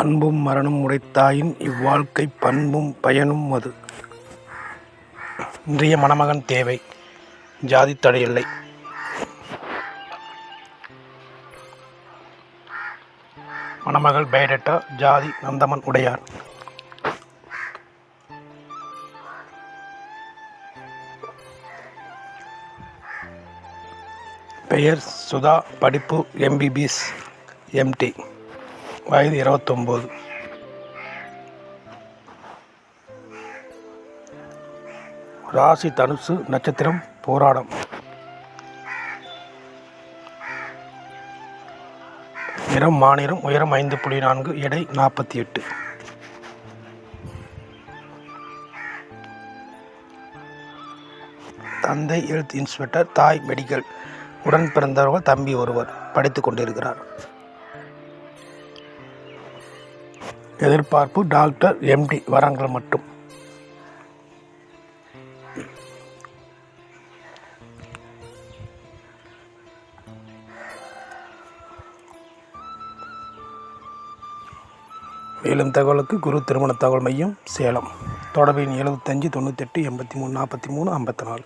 அன்பும் மரணம் உடைத்தாயின் இவ்வாழ்க்கை பண்பும் பயனும் அது. இன்றைய மணமகன் தேவை ஜாதி தடையில்லை மணமகள் பயோடேட்டா ஜாதி நந்தமன் உடையார். பெயர் சுதா படிப்பு எம்பிபிஎஸ் எம்டி. வயது இருபத்தொம்போது. ராசி தனுசு நட்சத்திரம் போராடம். நிறம் மாநிலம் உயரம் ஐந்து புள்ளி நான்கு எடை நாற்பத்தி எட்டு. தந்தை ஹெல்த் இன்ஸ்பெக்டர் தாய் மெடிக்கல். உடன் பிறந்தவர்கள் தம்பி ஒருவர் படித்துக் கொண்டிருக்கிறார். எதிர்பார்ப்பு டாக்டர் எம்டி வரங்கள் மட்டும். மேலும் தகவலுக்கு குரு திருமண தகவல் மையம் சேலம். தொடர்பின் எழுபத்தஞ்சி தொண்ணூத்தெட்டு எண்பத்தி மூணு நாற்பத்தி மூணு ஐம்பத்தி நாலு.